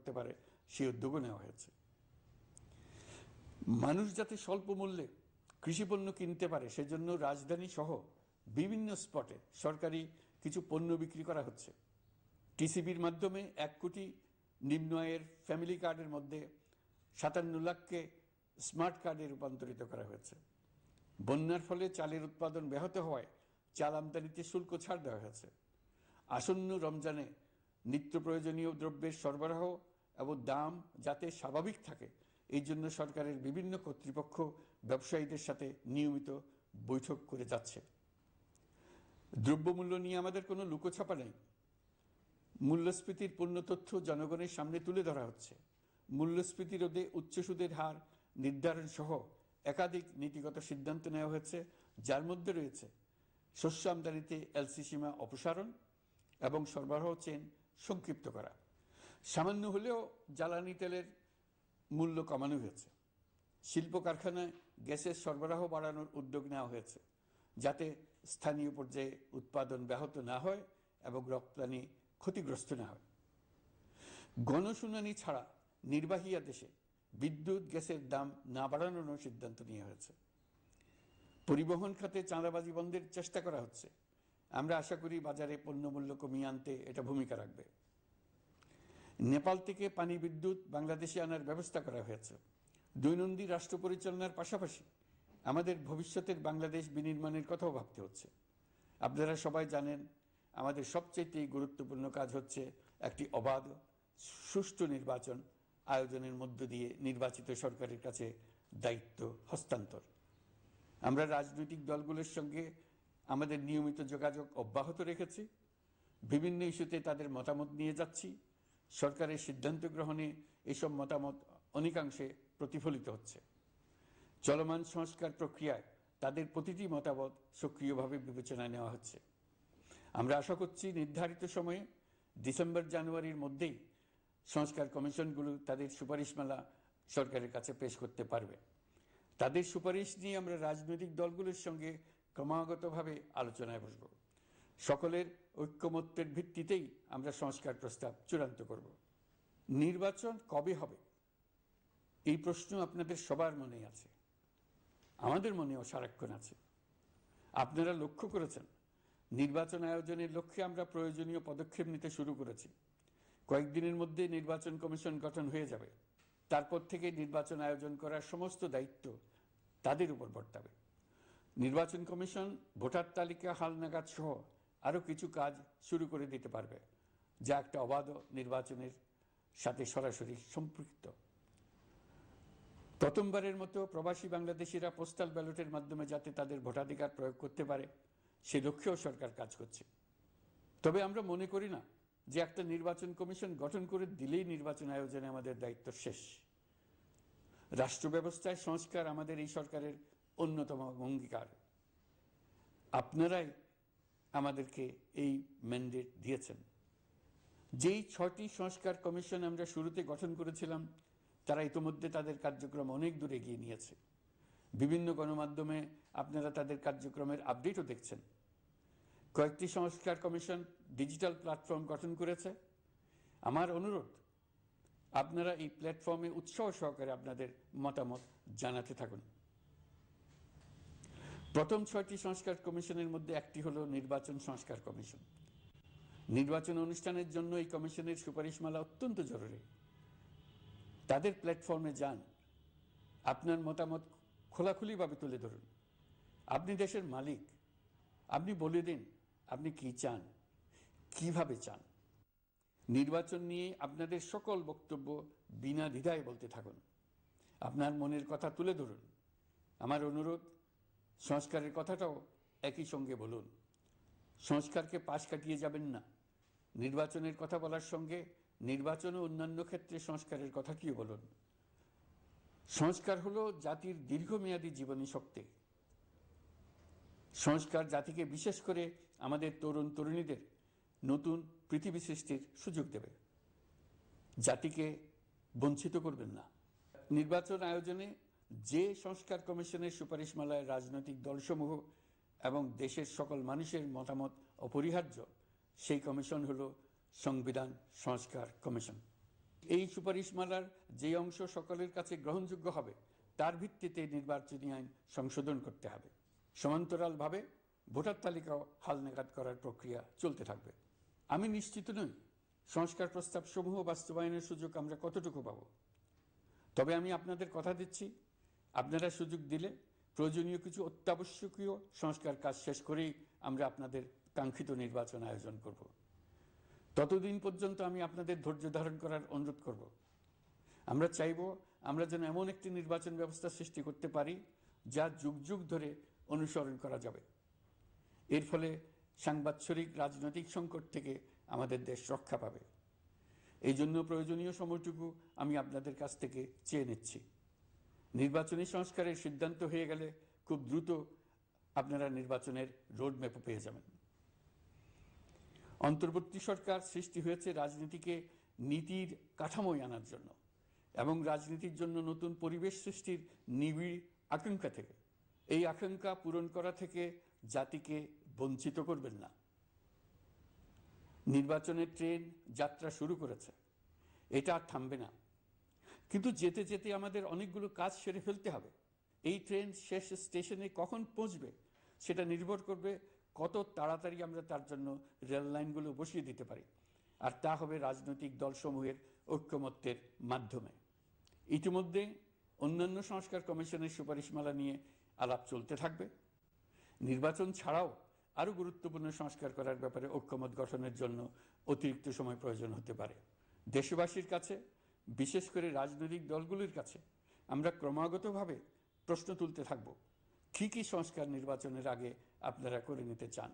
করতে পারে, সেই উদ্যোগও নেওয়া হয়েছে। মানুষ যাতে স্বল্প মূল্যে কৃষিপণ্য কিনতে পারে, সেজন্য রাজধানী সহ বিভিন্ন স্পটে সরকারি কিছু পণ্য বিক্রি করা হচ্ছে। টিসিবির মাধ্যমে এক কোটি নিম্ন আয়ের ফ্যামিলি কার্ডের মধ্যে সাতান্ন লাখকে স্মার্ট কার্ডে রূপান্তরিত করা হয়েছে। বন্যার ফলে চালের উৎপাদন ব্যাহত হওয়ায় চাল আমদানিতে শুল্ক ছাড় দেওয়া হয়েছে। আসন্ন রমজানে নিত্য প্রয়োজনীয় দ্রব্যের সরবরাহ এবং দাম যাতে স্বাভাবিক থাকে, এই জন্য সরকারের বিভিন্ন কর্তৃপক্ষ ব্যবসায়ীদের সাথে নিয়মিত বৈঠক করে যাচ্ছে। দ্রব্যমূল্য নিয়ে আমাদের কোনো লুকোছাপা নেই। মূল্যস্ফীতির পূর্ণ তথ্য জনগণের সামনে তুলে ধরা হচ্ছে। মূল্যস্ফীতি রোধে উচ্চ সুদের হার নির্ধারণ সহ একাধিক নীতিগত সিদ্ধান্ত নেওয়া হয়েছে, যার মধ্যে রয়েছে শস্য আমদানিতে এলসি সীমা অপসারণ এবং সরবরাহ চেন সংক্ষিপ্ত করা। সামান্য হলেও জ্বালানি তেলের মূল্য কমানো হয়েছে। শিল্প কারখানায় গ্যাসের সরবরাহ বাড়ানোর উদ্যোগ নেওয়া হয়েছে, যাতে স্থানীয় পর্যায়ে উৎপাদন ব্যাহত না হয় এবং রপ্তানি ক্ষতিগ্রস্ত না হয়। গণশুনানি ছাড়া নির্বাহী আদেশে বিদ্যুৎ গ্যাসের দাম না বাড়ানোর সিদ্ধান্ত নিয়ে হয়েছে। পরিবহন খাতে চাঁদাবাজি বন্ধের চেষ্টা করা হচ্ছে। আমরা আশা করি বাজারে পণ্যমূল্য কমিয়ে আনতে এটা ভূমিকা রাখবে। নেপাল থেকে পানি বিদ্যুৎ বাংলাদেশে আনার ব্যবস্থা করা হয়েছে। দৈনন্দিন রাষ্ট্র পরিচালনার পাশাপাশি আমাদের ভবিষ্যতের বাংলাদেশ বিনির্মাণের কথাও ভাবতে হচ্ছে। আপনারা সবাই জানেন, আমাদের সবচেয়ে গুরুত্বপূর্ণ কাজ হচ্ছে একটি অবাধ, সুষ্ঠু নির্বাচন আয়োজনের মধ্য দিয়ে নির্বাচিত সরকারের কাছে দায়িত্ব হস্তান্তর। আমরা রাজনৈতিক দলগুলোর সঙ্গে আমাদের নিয়মিত যোগাযোগ অব্যাহত রেখেছি। বিভিন্ন ইস্যুতে তাদের মতামত নিয়ে যাচ্ছি। সরকারের সিদ্ধান্ত গ্রহণে এসব মতামত অনেকাংশে প্রতিফলিত হচ্ছে। চলমান সংস্কার প্রক্রিয়ায় তাদের প্রতিটি মতামত সক্রিয়ভাবে বিবেচনায় নেওয়া হচ্ছে। আমরা আশা করছি নির্ধারিত সময়ে ডিসেম্বর, জানুয়ারির মধ্যেই সংস্কার কমিশনগুলো তাদের সুপারিশমালা সরকারের কাছে পেশ করতে পারবে। তাদের সুপারিশ নিয়ে আমরা রাজনৈতিক দলগুলোর সঙ্গে ক্রমাগতভাবে আলোচনায় বসব। সকলের ঐক্যমত্যের ভিত্তিতেই আমরা সংস্কার প্রস্তাব চূড়ান্ত করব। নির্বাচন কবে হবে? এই প্রশ্ন আপনাদের সবার মনে আছে। আমাদের মনেও সারাক্ষণ আছে। আপনারা লক্ষ্য করেছেন, নির্বাচন আয়োজনের লক্ষ্যে আমরা প্রয়োজনীয় পদক্ষেপ নিতে শুরু করেছি। কয়েকদিনের মধ্যে নির্বাচন কমিশন গঠন হয়ে যাবে। তারপর থেকে নির্বাচন আয়োজন করার সমস্ত দায়িত্ব তাদের উপর বর্তাবে। নির্বাচন কমিশন ভোটার তালিকা হালনাগাদ সহ আরও কিছু কাজ শুরু করে দিতে পারবে, যা একটা অবাধ নির্বাচনের সাথে সরাসরি সম্পৃক্ত। প্রথমবারের মতো প্রবাসী বাংলাদেশিরা পোস্টাল ব্যালটের মাধ্যমে যাতে তাদের ভোটাধিকার প্রয়োগ করতে পারে, সে লক্ষ্যেও সরকার কাজ করছে। তবে আমরা মনে করি না যে একটা নির্বাচন কমিশন গঠন করে দিলেই নির্বাচন আয়োজনে আমাদের দায়িত্ব শেষ। রাষ্ট্র ব্যবস্থায় সংস্কার আমাদের এই সরকারের অন্যতম অঙ্গীকার। আপনারাই আমাদেরকে এই ম্যান্ডেট দিয়েছেন। যেই ছটি সংস্কার কমিশন আমরা শুরুতে গঠন করেছিলাম, তারা ইতোমধ্যে তাদের কার্যক্রম অনেক দূর এগিয়ে নিয়েছে। বিভিন্ন গণমাধ্যমে আপনারা তাদের কার্যক্রমের আপডেটও দেখছেন। কয়েকটি সংস্কার কমিশন ডিজিটাল প্ল্যাটফর্ম গঠন করেছে। আমার অনুরোধ, আপনারা এই প্ল্যাটফর্মে উৎসাহ সহকারে আপনাদের মতামত জানাতে থাকুন। প্রথম ছয়টি সংস্কার কমিশনের মধ্যে একটি হলো নির্বাচন সংস্কার কমিশন। নির্বাচন অনুষ্ঠানের জন্য এই কমিশনের সুপারিশমালা অত্যন্ত জরুরি। তাদের প্ল্যাটফর্মে যান। আপনার মতামত খোলাখুলিভাবে তুলে ধরুন। আপনি দেশের মালিক। আপনি বলে দিন, আপনি কি চান? কীভাবে চান? নির্বাচন নিয়ে আপনাদের সকল বক্তব্য বিনা দ্বিধায় বলতে থাকুন। আপনার মনের কথা তুলে ধরুন। আমার অনুরোধ সংস্কারের কথাটাও একই সঙ্গে বলুন। সংস্কারকে পাশ কাটিয়ে যাবেন না। নির্বাচনের কথা বলার সঙ্গে নির্বাচন ও অন্যান্য ক্ষেত্রে সংস্কারের কথাটিও বলুন। সংস্কার হলো জাতির দীর্ঘমেয়াদী জীবনী শক্তি। সংস্কার জাতিকে বিশেষ করে আমাদের তরুণ তরুণীদের নতুন পৃথিবী সৃষ্টির সুযোগ দেবে। জাতিকে বঞ্চিত করবেন না। নির্বাচন আয়োজনে যে সংস্কার কমিশনের সুপারিশমালায় রাজনৈতিক দলসমূহ এবং দেশের সকল মানুষের মতামত অপরিহার্য, সেই কমিশন হলো সংবিধান সংস্কার কমিশন। এই সুপারিশমালার যে অংশ সকলের কাছে গ্রহণযোগ্য হবে, তার ভিত্তিতে নির্বাচনী আইন সংশোধন করতে হবে। সমান্তরালভাবে ভোটার তালিকাও হালনাগাদ করার প্রক্রিয়া চলতে থাকবে। আমি নিশ্চিত নই সংস্কার প্রস্তাব সমূহ বাস্তবায়নের সুযোগ আমরা কতটুকু পাব। তবে আমি আপনাদের কথা দিচ্ছি আপনারা সুযোগ দিলে প্রয়োজনীয় কিছু অত্যাবশ্যকীয় সংস্কার কাজ শেষ করেই আমরা আপনাদের কাঙ্ক্ষিত নির্বাচন আয়োজন করব। ততদিন পর্যন্ত আমি আপনাদের ধৈর্য ধারণ করার অনুরোধ করব। আমরা চাইব আমরা যেন এমন একটি নির্বাচন ব্যবস্থা সৃষ্টি করতে পারি যা যুগ যুগ ধরে অনুসরণ করা যাবে। এর ফলে সাংবাৎসরিক রাজনৈতিক সংকট থেকে আমাদের দেশ রক্ষা পাবে। এই জন্য প্রয়োজনীয় সময়টুকু আমি আপনাদের কাছ থেকে চেয়ে নিচ্ছি। নির্বাচনী সংস্কারের সিদ্ধান্ত হয়ে গেলে খুব দ্রুত আপনারা নির্বাচনের রোডম্যাপও পেয়ে যাবেন। অন্তর্বর্তী সরকার সৃষ্টি হয়েছে রাজনীতিকে নীতির কাঠামোয় আনার জন্য এবং রাজনীতির জন্য নতুন পরিবেশ সৃষ্টির নিবিড় আকাঙ্ক্ষা থেকে। এই আকাঙ্ক্ষা পূরণ করা থেকে জাতিকে বঞ্চিত করবেন না। নির্বাচনের ট্রেন যাত্রা শুরু করেছে। এটা আর থামবে না। কিন্তু যেতে যেতে আমাদের অনেকগুলো কাজ সেরে ফেলতে হবে। এই ট্রেন শেষ স্টেশনে কখন পৌঁছবে সেটা নির্ভর করবে কত তাড়াতাড়ি আমরা তার জন্য রেল লাইনগুলো বসিয়ে দিতে পারি। আর তা হবে রাজনৈতিক দলসমূহের ঐক্যমত্যের মাধ্যমে। ইতিমধ্যে অন্যান্য সংস্কার কমিশনের সুপারিশমালা নিয়ে আলাপ চলতে থাকবে। নির্বাচন ছাড়াও আরও গুরুত্বপূর্ণ সংস্কার করার ব্যাপারে ঐক্যমত গঠনের জন্য অতিরিক্ত সময় প্রয়োজন হতে পারে। দেশবাসীর কাছে বিশেষ করে রাজনৈতিক দলগুলির কাছে আমরা ক্রমাগতভাবে প্রশ্ন তুলতে থাকব, কী কী সংস্কার নির্বাচনের আগে আপনারা করে নিতে চান?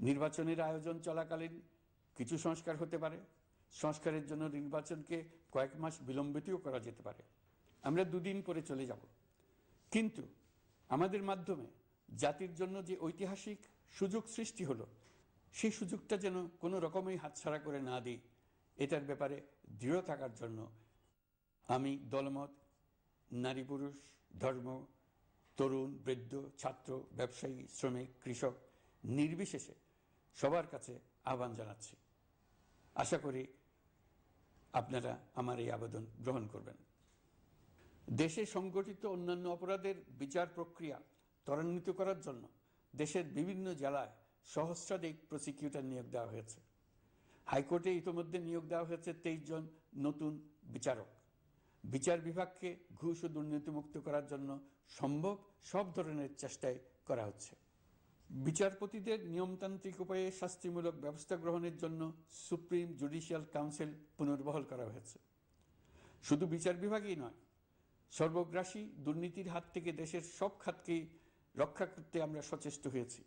নির্বাচনের আয়োজন চলাকালীন কিছু সংস্কার হতে পারে। সংস্কারের জন্য নির্বাচনকে কয়েক মাস বিলম্বিতও করা যেতে পারে। আমরা দুদিন পরে চলে যাব। কিন্তু আমাদের মাধ্যমে জাতির জন্য যে ঐতিহাসিক সুযোগ সৃষ্টি হলো, সেই সুযোগটা যেন কোনো রকমই হাতছাড়া করে না দিই। এটার ব্যাপারে দৃঢ় থাকার জন্য আমি দলমত, নারী পুরুষ, ধর্ম, তরুণ, বৃদ্ধ, ছাত্র, ব্যবসায়ী, শ্রমিক, কৃষক নির্বিশেষে সবার কাছে আহ্বান জানাচ্ছি। আশা করি আপনারা আমার এই আবেদন গ্রহণ করবেন। দেশে সংগঠিত অন্যান্য অপরাধের বিচার প্রক্রিয়া ত্বরান্বিত করার জন্য দেশের বিভিন্ন জেলায় সহস্রাধিক প্রসিকিউটর নিয়োগ দেওয়া হয়েছে। হাইকোর্টে ইতোমধ্যে নিয়োগ দেওয়া হয়েছে তেইশ জন নতুন বিচারক। বিচার বিভাগকে ঘুষ ও দুর্নীতিমুক্ত করার জন্য সম্ভব সব ধরনের চেষ্টাই করা হচ্ছে। বিচারপতিদের নিয়মতান্ত্রিক উপায়ে শাস্তিমূলক ব্যবস্থা গ্রহণের জন্য সুপ্রিম জুডিশিয়াল কাউন্সিল পুনর্বহাল করা হয়েছে। শুধু বিচার বিভাগই নয়, সর্বগ্রাসী দুর্নীতির হাত থেকে দেশের সব খাতকেই রক্ষা করতে আমরা সচেষ্ট হয়েছি।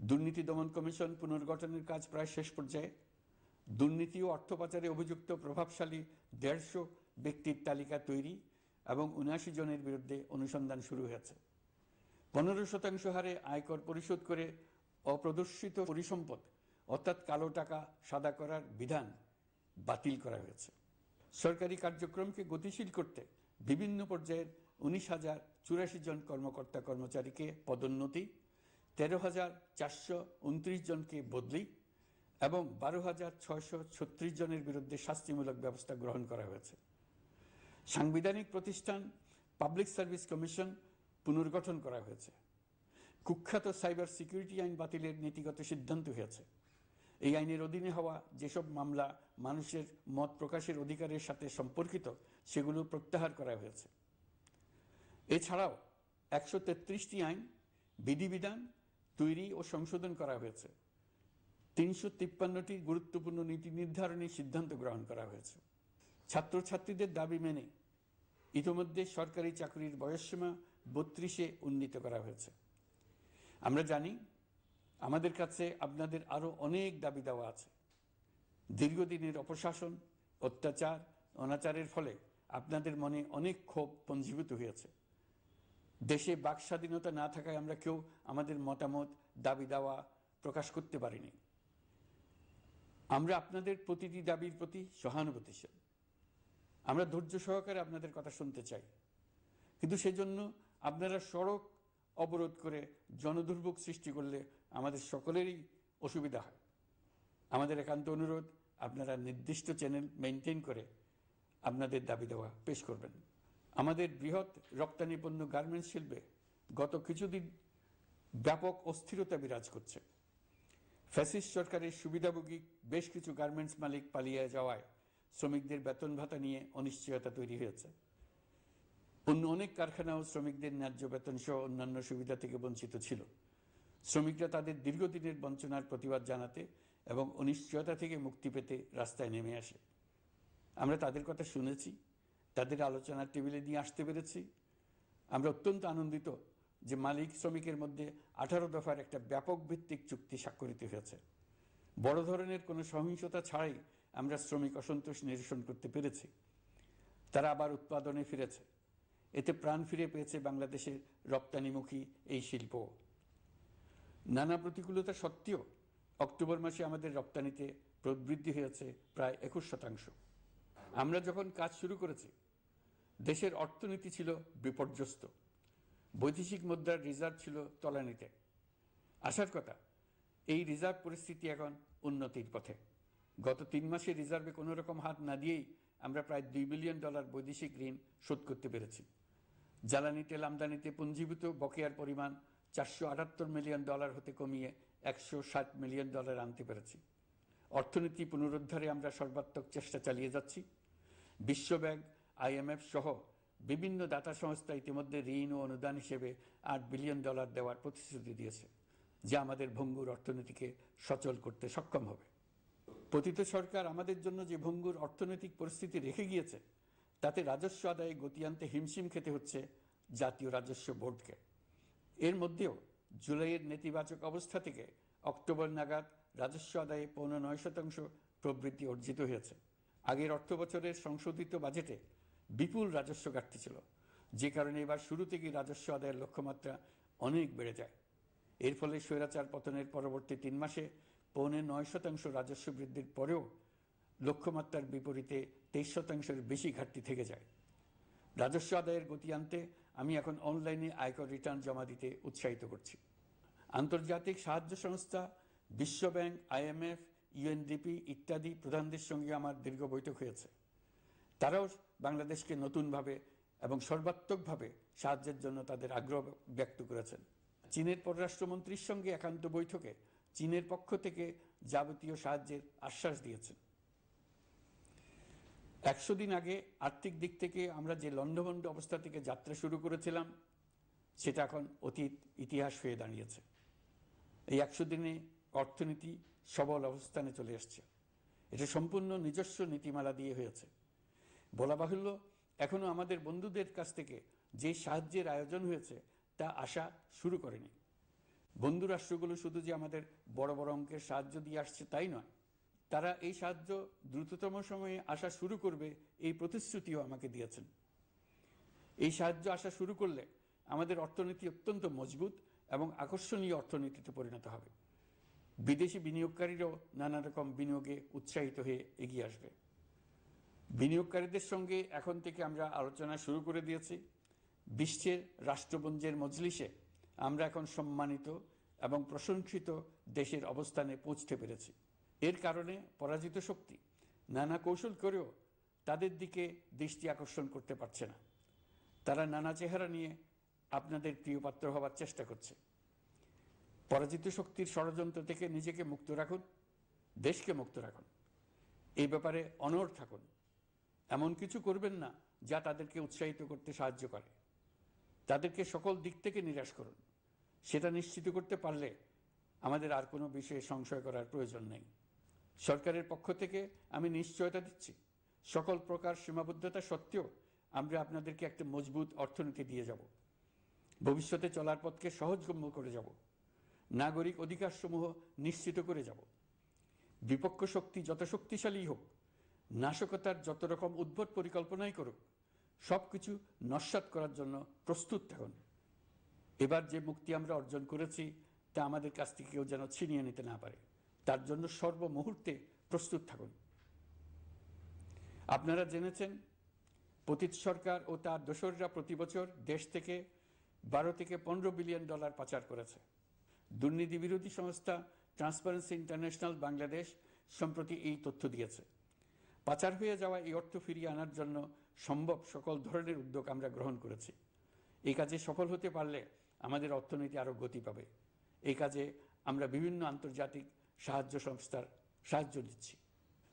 দুর্নীতি দমন কমিশন পুনর্গঠনের কাজ প্রায় শেষ পর্যায়ে দুর্নীতি ও অর্থ পাচারে অভিযুক্ত প্রভাবশালী দেড়শো ব্যক্তির তালিকা তৈরি এবং উনআশি জনের বিরুদ্ধে অনুসন্ধান শুরু হয়েছে। পনেরো শতাংশ হারে আয়কর পরিশোধ করে অপ্রদর্শিত পরিসম্পদ, অর্থাৎ কালো টাকা সাদা করার বিধান বাতিল করা হয়েছে। সরকারি কার্যক্রমকে গতিশীল করতে বিভিন্ন পর্যায়ের উনিশ হাজার চুরাশি জন কর্মকর্তা কর্মচারীকে পদোন্নতি, তেরো হাজার চারশো উনত্রিশ জনকে বদলি এবং বারো হাজার ছয়শো ছত্রিশ জনের বিরুদ্ধে শাস্তিমূলক ব্যবস্থা গ্রহণ করা হয়েছে। সাংবিধানিক প্রতিষ্ঠান পাবলিক সার্ভিস কমিশন পুনর্গঠন করা হয়েছে। কুখ্যাত সাইবার সিকিউরিটি আইন বাতিলের নীতিগত সিদ্ধান্ত হয়েছে। এই আইনের অধীনে হওয়া যেসব মামলা মানুষের মত প্রকাশের অধিকারের সাথে সম্পর্কিত, সেগুলো প্রত্যাহার করা হয়েছে। এছাড়াও একশো তেত্রিশটি আইন, বিধিবিধান তৈরি ও সংশোধন করা হয়েছে। তিনশো তিপ্পান্নটি গুরুত্বপূর্ণ নীতি নির্ধারণের সিদ্ধান্ত গ্রহণ করা হয়েছে। ছাত্রছাত্রীদের দাবি মেনে ইতোমধ্যে সরকারি চাকরির বয়সসীমা বত্রিশে উন্নীত করা হয়েছে। আমরা জানি, আমাদের কাছে আপনাদের আরও অনেক দাবি দেওয়া আছে। দীর্ঘদিনের অপশাসন, অত্যাচার, অনাচারের ফলে আপনাদের মনে অনেক ক্ষোভ পঞ্জীভূত হয়েছে। দেশে বাক স্বাধীনতা না থাকায় আমরা কেউ আমাদের মতামত, দাবি দেওয়া প্রকাশ করতে পারিনি। আমরা আপনাদের প্রতিটি দাবির প্রতি সহানুভূতিশীল। আমরা ধৈর্য সহকারে আপনাদের কথা শুনতে চাই। কিন্তু সেজন্য আপনারা সড়ক অবরোধ করে জনদুর্ভোগ সৃষ্টি করলে আমাদের সকলেরই অসুবিধা হয়। আমাদের একান্ত অনুরোধ, আপনারা নির্দিষ্ট চ্যানেল মেনটেন করে আপনাদের দাবি দেওয়া পেশ করবেন। আমাদের বৃহৎ রপ্তানি পণ্য গার্মেন্টস শিল্পে গত কিছুদিন ব্যাপক অস্থিরতা বিরাজ করছে। ফ্যাসিস্ট সরকারের সুবিধাভোগী বেশ কিছু গার্মেন্টস মালিক পালিয়ে যাওয়ায় শ্রমিকদের বেতন ভাতা নিয়ে অনিশ্চয়তা তৈরি হয়েছে। অন্য অনেক কারখানাও শ্রমিকদের ন্যায্য বেতন সহ অন্যান্য সুবিধা থেকে বঞ্চিত ছিল। শ্রমিকরা তাদের দীর্ঘদিনের বঞ্চনার প্রতিবাদ জানাতে এবং অনিশ্চয়তা থেকে মুক্তি পেতে রাস্তায় নেমে আসে। আমরা তাদের কথা শুনেছি, তাদের আলোচনার টেবিলে নিয়ে আসতে পেরেছি। আমরা অত্যন্ত আনন্দিত যে মালিক শ্রমিকের মধ্যে আঠারো দফার একটা ব্যাপক ভিত্তিক চুক্তি স্বাক্ষরিত হয়েছে। বড় ধরনের কোনো সহিংসতা ছাড়াই আমরা শ্রমিক অসন্তোষ নিরসন করতে পেরেছি। তারা আবার উৎপাদনে ফিরেছে। এতে প্রাণ ফিরে পেয়েছে বাংলাদেশের রপ্তানিমুখী এই শিল্প। নানা প্রতিকূলতা সত্ত্বেও অক্টোবর মাসে আমাদের রপ্তানিতে প্রবৃদ্ধি হয়েছে প্রায় একুশ শতাংশ। আমরা যখন কাজ শুরু করেছি, দেশের অর্থনীতি ছিল বিপর্যস্ত। বৈদেশিক মুদ্রার রিজার্ভ ছিল তলানিতে। আসার কথা, এই রিজার্ভ পরিস্থিতি এখন উন্নতির পথে। গত তিন মাসে রিজার্ভে কোনো রকম হাত না দিয়েই আমরা প্রায় দুই বিলিয়ন ডলার বৈদেশিক ঋণ শোধ করতে পেরেছি। জ্বালানি, তেল আমদানিতে পুঞ্জীভূত বকেয়ার পরিমাণ চারশো আটাত্তর মিলিয়ন ডলার হতে কমিয়ে একশো ষাট মিলিয়ন ডলার আনতে পেরেছি। অর্থনীতি পুনরুদ্ধারে আমরা সর্বাত্মক চেষ্টা চালিয়ে যাচ্ছি। বিশ্বব্যাংক আইএমএফ সহ বিভিন্ন দাতা সংস্থা ইতিমধ্যে ঋণ ও অনুদান হিসেবে আট বিলিয়ন ডলার দেওয়ার প্রতিশ্রুতি দিয়েছে, যা আমাদের ভঙ্গুর অর্থনীতিকে সচল করতে সক্ষম হবে। পতিত সরকার আমাদের জন্য যে ভঙ্গুর অর্থনৈতিক পরিস্থিতি রেখে গিয়েছে, তাতে রাজস্ব আদায়ে গতি আনতে হিমশিম খেতে হচ্ছে জাতীয় রাজস্ব বোর্ডকে। এর মধ্যেও জুলাইয়ের নেতিবাচক অবস্থা থেকে অক্টোবর নাগাদ রাজস্ব আদায়ে পৌনে নয় শতাংশ প্রবৃদ্ধি অর্জিত হয়েছে। আগের অর্থ বছরের সংশোধিত বাজেটে বিপুল রাজস্ব ঘাটতি ছিল। যে কারণে এবার শুরু থেকেই রাজস্ব আদায়ের লক্ষ্যমাত্রা অনেক বেড়ে যায়। এর ফলে স্বৈরাচার পতনের পরবর্তী তিন মাসে পৌনে নয় শতাংশ রাজস্ব বৃদ্ধির পরেও লক্ষ্যমাত্রার বিপরীতে তেইশ শতাংশের বেশি ঘাটতি থেকে যায়। রাজস্ব আদায়ের গতি আনতে আমি এখন অনলাইনে আয়কর রিটার্ন জমা দিতে উৎসাহিত করছি। আন্তর্জাতিক সাহায্য সংস্থা, বিশ্বব্যাংক আইএমএফ ইউএনডিপি ইত্যাদি প্রধানদের সঙ্গে আমার দীর্ঘ বৈঠক হয়েছে। তারাও বাংলাদেশকে নতুনভাবে এবং সর্বাত্মকভাবে সাহায্যের জন্য তাদের আগ্রহ ব্যক্ত করেছেন। চীনের পররাষ্ট্রমন্ত্রীর সঙ্গে একান্ত বৈঠকে চীনের পক্ষ থেকে যাবতীয় সাহায্যের আশ্বাস দিয়েছেন। একশো দিন আগে আর্থিক দিক থেকে আমরা যে লণ্ডভণ্ড অবস্থা থেকে যাত্রা শুরু করেছিলাম, সেটা এখন অতীত ইতিহাস হয়ে দাঁড়িয়েছে। এই একশো দিনে অর্থনীতি সবল অবস্থানে চলে এসছে। এটা সম্পূর্ণ নিজস্ব নীতিমালা দিয়ে হয়েছে। বলা বাহুল্য, এখনও আমাদের বন্ধুদের কাছ থেকে যে সাহায্যের আয়োজন হয়েছে, তা আসা শুরু করেনি। বন্ধু রাষ্ট্রগুলো শুধু যে আমাদের বড় বড় অঙ্কের সাহায্য দিয়ে আসছে তাই নয়, তারা এই সাহায্য দ্রুততম সময়ে আসা শুরু করবে এই প্রতিশ্রুতিও আমাকে দিয়েছেন। এই সাহায্য আসা শুরু করলে আমাদের অর্থনীতি অত্যন্ত মজবুত এবং আকর্ষণীয় অর্থনীতিতে পরিণত হবে। বিদেশি বিনিয়োগকারীরাও নানা রকম বিনিয়োগে উৎসাহিত হয়ে এগিয়ে আসবে। বিনিয়োগকারীদের সঙ্গে এখন থেকে আমরা আলোচনা শুরু করে দিয়েছি। বিশ্বের রাষ্ট্রপুঞ্জের মজলিসে আমরা এখন সম্মানিত এবং প্রশংসিত দেশের অবস্থানে পৌঁছতে পেরেছি। এর কারণে পরাজিত শক্তি নানা কৌশল করেও তাদের দিকে দৃষ্টি আকর্ষণ করতে পারছে না। তারা নানা চেহারা নিয়ে আপনাদের প্রিয়পাত্র হবার চেষ্টা করছে। পরাজিত শক্তির ষড়যন্ত্র থেকে নিজেকে মুক্ত রাখুন, দেশকে মুক্ত রাখুন। এই ব্যাপারে অনড় থাকুন। এমন কিছু করবেন না যা তাদেরকে উৎসাহিত করতে সাহায্য করে। তাদেরকে সকল দিক থেকে নিরাশ করুন। সেটা নিশ্চিত করতে পারলে আমাদের আর কোনো বিষয়ে সংশয় করার প্রয়োজন নেই। সরকারের পক্ষ থেকে আমি নিশ্চয়তা দিচ্ছি। সকল প্রকার সীমাবদ্ধতা সত্ত্বেও আমরা আপনাদেরকে একটা মজবুত অর্থনীতি দিয়ে যাব। ভবিষ্যতে চলার পথকে সহজগম্য করে যাব। নাগরিক অধিকারসমূহ নিশ্চিত করে যাব। বিপক্ষ শক্তি যত শক্তিশালী হোক নাশকতার যত রকম উদ্ভট পরিকল্পনাই করুক সব কিছু নস্বাত করার জন্য প্রস্তুত থাকুন। এবার যে মুক্তি আমরা অর্জন করেছি, তা আমাদের কাছ থেকে কেউ যেন ছিনিয়ে নিতে না পারে। তার জন্য সর্বমুহূর্তে প্রস্তুত থাকুন। আপনারা জেনেছেন, পতিত সরকার ও তার দোসররা প্রতি বছর দেশ থেকে বারো থেকে পনেরো বিলিয়ন ডলার পাচার করেছে। দুর্নীতি বিরোধী সংস্থা ট্রান্সপারেন্সি ইন্টারন্যাশনাল বাংলাদেশ সম্প্রতি এই তথ্য দিয়েছে। পাচার হয়ে যাওয়া এই অর্থ ফিরিয়ে আনার জন্য সম্ভব সকল ধরনের উদ্যোগ আমরা গ্রহণ করেছি। এই কাজে সফল হতে পারলে আমাদের অর্থনীতি আরও গতি পাবে। এই কাজে আমরা বিভিন্ন আন্তর্জাতিক সাহায্য সংস্থার সাহায্য দিচ্ছি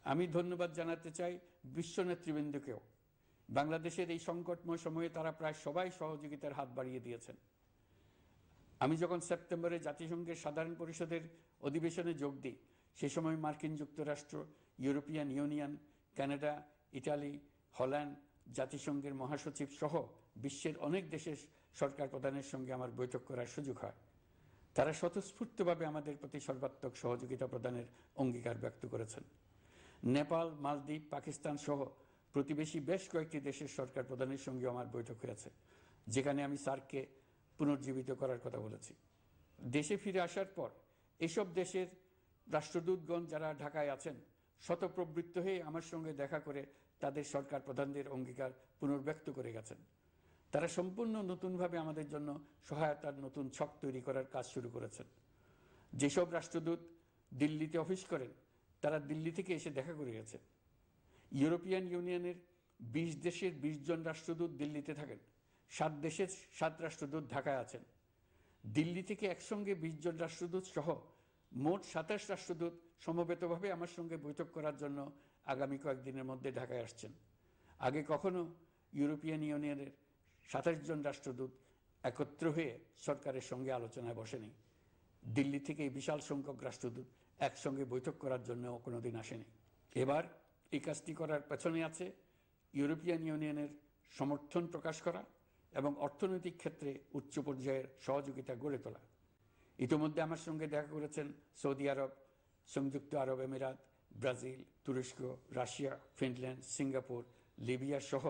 আমি ধন্যবাদ জানাতে চাই বিশ্ব নেতৃবৃন্দকেও বাংলাদেশের এই সংকটময় সময়ে তারা প্রায় সবাই সহযোগিতার হাত বাড়িয়ে দিয়েছেন। আমি যখন সেপ্টেম্বরে জাতিসংঘের সাধারণ পরিষদের অধিবেশনে যোগ দিই, সে সময় মার্কিন যুক্তরাষ্ট্র, European Union Canada, Italy, Holland, জাতিসংঘের মহাসচিব সহ বিশ্বের অনেক দেশের সরকার প্রধানের সঙ্গে আমার বৈঠক করার সুযোগ হয়। তারা স্বতঃস্ফূর্তভাবে আমাদের প্রতি সর্বাত্মক সহযোগিতা প্রদানের অঙ্গীকার ব্যক্ত করেছেন। নেপাল, মালদ্বীপ, পাকিস্তান সহ প্রতিবেশী বেশ কয়েকটি দেশের সরকার প্রধানের সঙ্গে আমার বৈঠক হয়েছে, যেখানে আমি সার্ককে পুনর্জীবিত করার কথা বলেছি। দেশে ফিরে আসার পর এসব দেশের রাষ্ট্রদূতগণ যারা ঢাকায় আছেন শতপ্রবৃত্ত হয়ে আমার সঙ্গে দেখা করে তাদের সরকার প্রধানদের অঙ্গীকার পুনর্ব্যক্ত করে গেছেন। তারা সম্পূর্ণ নতুনভাবে আমাদের জন্য সহায়তার নতুন ছক তৈরি করার কাজ শুরু করেছেন। যেসব রাষ্ট্রদূত দিল্লিতে অফিস করেন, তারা দিল্লি থেকে এসে দেখা করে গেছেন। ইউরোপিয়ান ইউনিয়নের বিশ দেশের বিশ জন রাষ্ট্রদূত দিল্লিতে থাকেন, সাত দেশের সাত রাষ্ট্রদূত ঢাকায় আছেন। দিল্লি থেকে একসঙ্গে বিশ জন রাষ্ট্রদূত সহ মোট সাতাশ রাষ্ট্রদূত সমবেতভাবে আমার সঙ্গে বৈঠক করার জন্য আগামী কয়েকদিনের মধ্যে ঢাকায় আসছেন। আগে কখনো ইউরোপিয়ান ইউনিয়নের সাতাশ জন রাষ্ট্রদূত একত্র হয়ে সরকারের সঙ্গে আলোচনায় বসেনি। দিল্লি থেকে বিশাল সংখ্যক রাষ্ট্রদূত একসঙ্গে বৈঠক করার জন্য কোনোদিন আসেনি। এবার এই কাজটি করার পেছনে আছে ইউরোপিয়ান ইউনিয়নের সমর্থন প্রকাশ করা এবং অর্থনৈতিক ক্ষেত্রে উচ্চ পর্যায়ের সহযোগিতা গড়ে তোলা। ইতিমধ্যে আমার সঙ্গে দেখা করেছেন সৌদি আরব, সংযুক্ত আরব আমিরাত ব্রাজিল, তুরস্ক, রাশিয়া, ফিনল্যান্ড, সিঙ্গাপুর, লিবিয়া সহ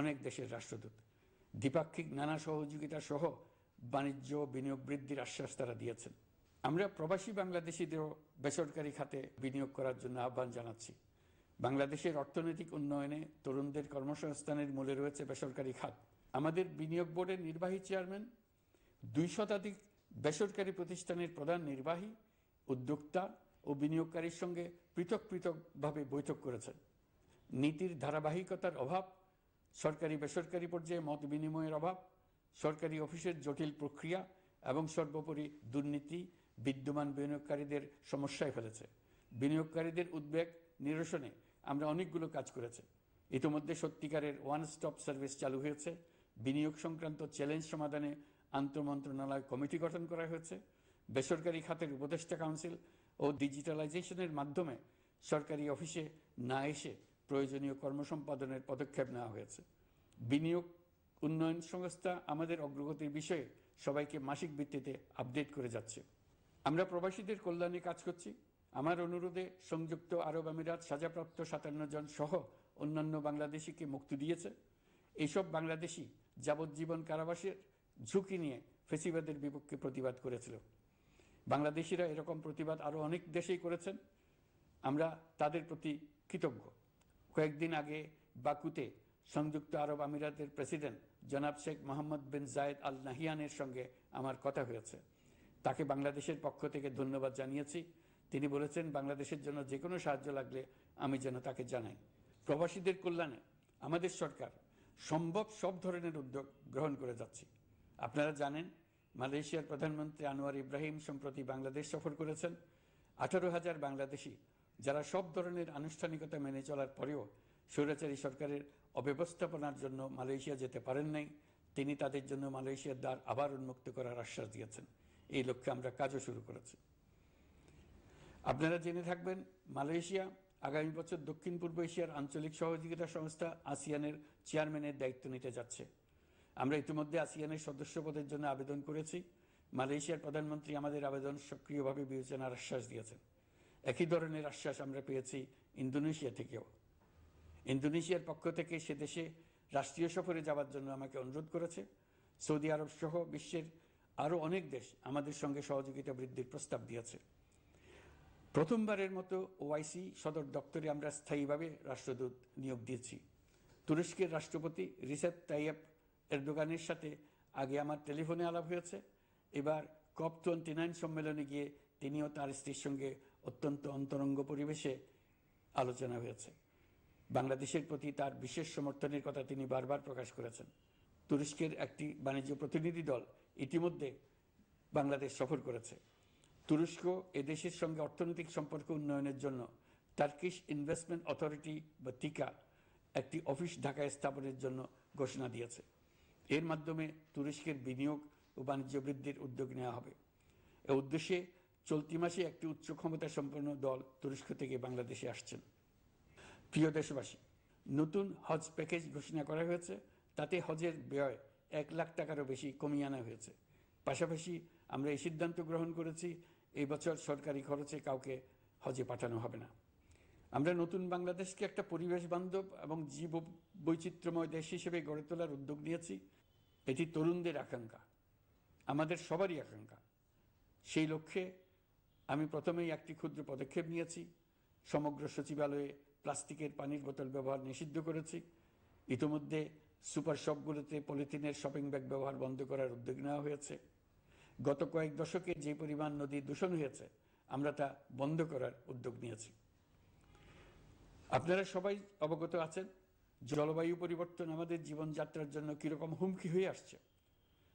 অনেক দেশের রাষ্ট্রদূত। দ্বিপাক্ষিক নানা সহযোগিতা সহ বাণিজ্য, বিনিয়োগ বৃদ্ধির আশ্বাস তারা দিয়েছেন। আমরা প্রবাসী বাংলাদেশিদেরও বেসরকারি খাতে বিনিয়োগ করার জন্য আহ্বান জানাচ্ছি। বাংলাদেশের অর্থনৈতিক উন্নয়নে তরুণদের কর্মসংস্থানের মূলে রয়েছে বেসরকারি খাত। আমাদের বিনিয়োগ বোর্ডের নির্বাহী চেয়ারম্যান দুই শতাধিক বেসরকারি প্রতিষ্ঠানের প্রধান নির্বাহী, উদ্যোক্তা ও বিনিয়োগকারীর সঙ্গে পৃথক পৃথকভাবে বৈঠক করেছেন। নীতির ধারাবাহিকতার অভাব, সরকারি বেসরকারি পর্যায়ে মত বিনিময়ের অভাব, সরকারি অফিসের জটিল প্রক্রিয়া এবং সর্বোপরি দুর্নীতি বিদ্যমান বিনিয়োগকারীদের সমস্যায় ফেলেছে। বিনিয়োগকারীদের উদ্বেগ নিরসনে আমরা অনেকগুলো কাজ করেছি। ইতিমধ্যে সত্যিকারের ওয়ান স্টপ সার্ভিস চালু হয়েছে। বিনিয়োগ সংক্রান্ত চ্যালেঞ্জ সমাধানে আন্তঃমন্ত্রণালয় কমিটি গঠন করা হয়েছে, বেসরকারি খাতের উপদেষ্টা কাউন্সিল ও ডিজিটালাইজেশনের মাধ্যমে সরকারি অফিসে না এসে প্রয়োজনীয় কর্মসম্পাদনের পদক্ষেপ নেওয়া হয়েছে। বিনিয়োগ উন্নয়ন সংস্থা আমাদের অগ্রগতির বিষয়ে সবাইকে মাসিক ভিত্তিতে আপডেট করে যাচ্ছে। আমরা প্রবাসীদের কল্যাণে কাজ করছি। আমার অনুরোধে সংযুক্ত আরব আমিরাত সাজাপ্রাপ্ত সাতান্ন জন সহ অন্যান্য বাংলাদেশিকে মুক্তি দিয়েছে। এইসব বাংলাদেশি যাবজ্জীবন কারাবাসের ঝুঁকি নিয়ে ফেসিবাদের বিপক্ষে প্রতিবাদ করেছিল। বাংলাদেশিরা এরকম প্রতিবাদ আরও অনেক দেশেই করেছেন। আমরা তাদের প্রতি কৃতজ্ঞ। কয়েকদিন আগে বাকুতে সংযুক্ত আরব আমিরাতের প্রেসিডেন্ট জনাব শেখ মোহাম্মদ বিন জায়েদ আল নাহিয়ানের সঙ্গে আমার কথা হয়েছে। তাকে বাংলাদেশের পক্ষ থেকে ধন্যবাদ জানিয়েছি। তিনি বলেছেন, বাংলাদেশের জন্য যে কোনো সাহায্য লাগলে আমি যেন তাকে জানাই। প্রবাসীদের কল্যাণে আমাদের সরকার সম্ভব সব ধরনের উদ্যোগ গ্রহণ করে যাচ্ছে। আপনারা জানেন, মালয়েশিয়ার প্রধানমন্ত্রী আনোয়ার ইব্রাহিম সম্প্রতি বাংলাদেশ সফর করেছেন। আঠারো হাজার বাংলাদেশি যারা সব ধরনের আনুষ্ঠানিকতা মেনে চলার পরেও স্বৈরাচারী সরকারের অব্যবস্থাপনার জন্য মালয়েশিয়া যেতে পারেন নাই, তিনি তাদের জন্য মালয়েশিয়ার দ্বার আবার উন্মুক্ত করার আশ্বাস দিয়েছেন। এই লক্ষ্যে আমরা কাজও শুরু করেছি। আপনারা জেনে থাকবেন, মালয়েশিয়া আগামী বছর দক্ষিণ পূর্ব এশিয়ার আঞ্চলিক সহযোগিতা সংস্থা আসিয়ানের চেয়ারম্যানের দায়িত্ব নিতে যাচ্ছে। আমরা ইতিমধ্যে আসিয়ানের সদস্য পদের জন্য আবেদন করেছি। মালয়েশিয়ার প্রধানমন্ত্রী আমাদের আবেদন সক্রিয়ভাবে বিবেচনার আশ্বাস দিয়েছেন। একই ধরনের আশ্বাস আমরা পেয়েছি ইন্দোনেশিয়া থেকেও। ইন্দোনেশিয়ার পক্ষ থেকে সে দেশে রাষ্ট্রীয় সফরে যাওয়ার জন্য আমাকে অনুরোধ করেছে। সৌদি আরব সহ বিশ্বের আরও অনেক দেশ আমাদের সঙ্গে সহযোগিতা বৃদ্ধির প্রস্তাব দিয়েছে। প্রথমবারের মতো ওআইসি সদর দপ্তরে আমরা স্থায়ীভাবে রাষ্ট্রদূত নিয়োগ দিয়েছি। তুরস্কের রাষ্ট্রপতি রিসেপ তাইয়েব এরদোগানের সাথে আগে আমার টেলিফোনে আলাপ হয়েছে। এবার কপ টোয়েন্টি নাইন সম্মেলনে গিয়ে তিনিও তার স্ত্রীর সঙ্গে অত্যন্ত অন্তরঙ্গ পরিবেশে আলোচনা হয়েছে। বাংলাদেশের প্রতি তার বিশেষ সমর্থনের কথা তিনি বারবার প্রকাশ করেছেন। তুরস্কের একটি বাণিজ্য প্রতিনিধি দল ইতিমধ্যে বাংলাদেশ সফর করেছে। তুরস্ক এদেশের সঙ্গে অর্থনৈতিক সম্পর্ক উন্নয়নের জন্য টার্কিশ ইনভেস্টমেন্ট অথরিটি বা টিকা একটি অফিস ঢাকায় স্থাপনের জন্য ঘোষণা দিয়েছে। এর মাধ্যমে তুরস্কের বিনিয়োগ ও বাণিজ্য বৃদ্ধির উদ্যোগ নেওয়া হবে। এ উদ্দেশ্যে চলতি মাসে একটি উচ্চ ক্ষমতা সম্পন্ন দল তুরস্ক থেকে বাংলাদেশে আসছেন। প্রিয় দেশবাসী, নতুন হজ প্যাকেজ ঘোষণা করা হয়েছে। তাতে হজের ব্যয় এক লাখ টাকারও বেশি কমিয়ে আনা হয়েছে। পাশাপাশি আমরা এই সিদ্ধান্ত গ্রহণ করেছি, এই বছর সরকারি খরচে কাউকে হজে পাঠানো হবে না। আমরা নতুন বাংলাদেশকে একটা পরিবেশ বান্ধব এবং জীব বৈচিত্র্যময় দেশ হিসেবে গড়ে তোলার উদ্যোগ নিয়েছি। এটি তরুণদের আকাঙ্ক্ষা, আমাদের সবারই আকাঙ্ক্ষা। সেই লক্ষ্যে আমি প্রথমেই একটি ক্ষুদ্র পদক্ষেপ নিয়েছি। সমগ্র সচিবালয়ে প্লাস্টিকের পানির বোতল ব্যবহার নিষিদ্ধ করেছি। ইতিমধ্যে সুপার শপগুলোতে পলিথিনের শপিং ব্যাগ ব্যবহার বন্ধ করার উদ্যোগ নেওয়া হয়েছে। গত কয়েক দশকে যে পরিমাণ নদী দূষণ হয়েছে, আমরা তা বন্ধ করার উদ্যোগ নিয়েছি। আপনারা সবাই অবগত আছেন, জলবায়ু পরিবর্তন আমাদের জীবনযাত্রার জন্য কীরকম হুমকি হয়ে আসছে।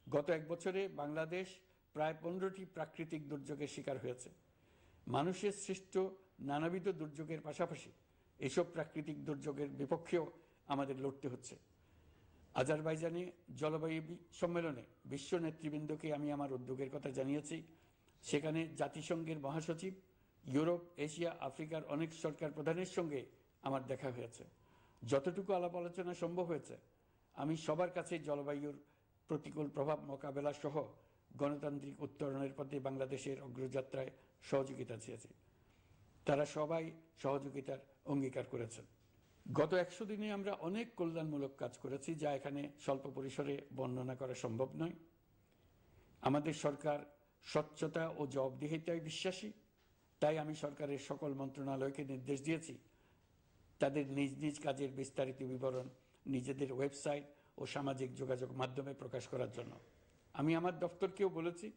গত এক বছরে বাংলাদেশ প্রায় পনেরোটি প্রাকৃতিক দুর্যোগের শিকার হয়েছে। মানুষের সৃষ্ট নানাবিধ দুর্যোগের পাশাপাশি এসব প্রাকৃতিক দুর্যোগের বিপক্ষেও আমাদের লড়তে হচ্ছে। আজারবাইজানে জলবায়ু সম্মেলনে বিশ্ব নেতৃবৃন্দকে আমি আমার উদ্যোগের কথা জানিয়েছি। সেখানে জাতিসংঘের মহাসচিব, ইউরোপ, এশিয়া, আফ্রিকার অনেক সরকার প্রধানের সঙ্গে আমার দেখা হয়েছে। যতটুকু আলাপ আলোচনা সম্ভব হয়েছে, আমি সবার কাছে জলবায়ুর প্রতিকূল প্রভাব মোকাবেলা সহ গণতান্ত্রিক উত্তরণের পথে বাংলাদেশের অগ্রযাত্রায় সহযোগিতা চেয়েছি। তারা সবাই সহযোগিতার অঙ্গীকার করেছেন। গত একশো দিনে আমরা অনেক কল্যাণমূলক কাজ করেছি, যা এখানে স্বল্প পরিসরে বর্ণনা করা সম্ভব নয়। আমাদের সরকার স্বচ্ছতা ও জবাবদিহিতায় বিশ্বাসী, তাই আমি সরকারের সকল মন্ত্রণালয়কে নির্দেশ দিয়েছি তাদের নিজ নিজ কাজের বিস্তারিত বিবরণ নিজেদের ওয়েবসাইট ও সামাজিক যোগাযোগ মাধ্যমে প্রকাশ করার জন্য। আমি আমার দপ্তরকেও বলেছি,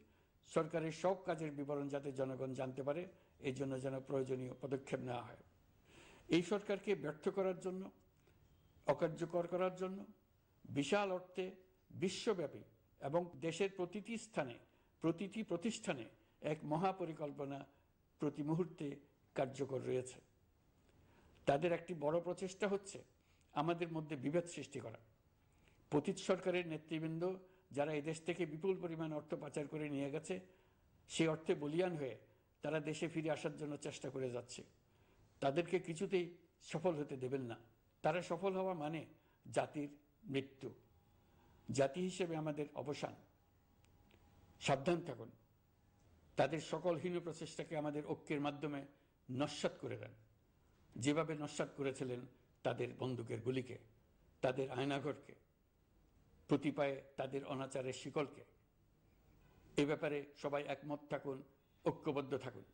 সরকারের সব কাজের বিবরণ যাতে জনগণ জানতে পারে এই জন্য যেন প্রয়োজনীয় পদক্ষেপ নেওয়া হয়। এই সরকারকে ব্যর্থ করার জন্য, অকার্যকর করার জন্য, বিশাল অর্থে বিশ্বব্যাপী এবং দেশের প্রতিটি স্থানে, প্রতিটি প্রতিষ্ঠানে এক মহাপরিকল্পনা প্রতি মুহূর্তে কার্যকর রয়েছে। তাদের একটি বড় প্রচেষ্টা হচ্ছে আমাদের মধ্যে বিভেদ সৃষ্টি করা। পতিত সরকারের নেতৃবৃন্দ যারা এদেশ থেকে বিপুল পরিমাণ অর্থ পাচার করে নিয়ে গেছে সেই অর্থে বলিয়ান হয়ে তারা দেশে ফিরে আসার জন্য চেষ্টা করে যাচ্ছে। তাদেরকে কিছুতেই সফল হতে দেবেন না। তারা সফল হওয়া মানে জাতির মৃত্যু। জাতি হিসেবে আমাদের অবসান। সাবধান থাকুন। তাদের সকল হীন প্রচেষ্টাকে আমাদের ঐক্যের মাধ্যমে নস্বাত করে দেন। যেভাবে নস্বাত করেছিলেন তাদের বন্দুকের গুলিকে, তাদের আয়নাঘরকে প্রতি পায়ে তাদের অনাচারের শিকলকে। এ ব্যাপারে সবাই একমত থাকুন, ঐক্যবদ্ধ থাকুন।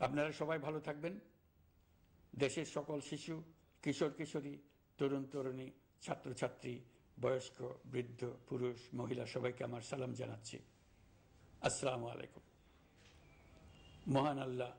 আপনারা সবাই ভালো থাকবেন। দেশের সকল শিশু, কিশোর, কিশোরী, তরুণ, তরুণী, ছাত্রছাত্রী, বয়স্ক, বৃদ্ধ, পুরুষ, মহিলা, সবাইকে আমার সালাম জানাচ্ছি। আসসালামু আলাইকুম। মহান আল্লাহ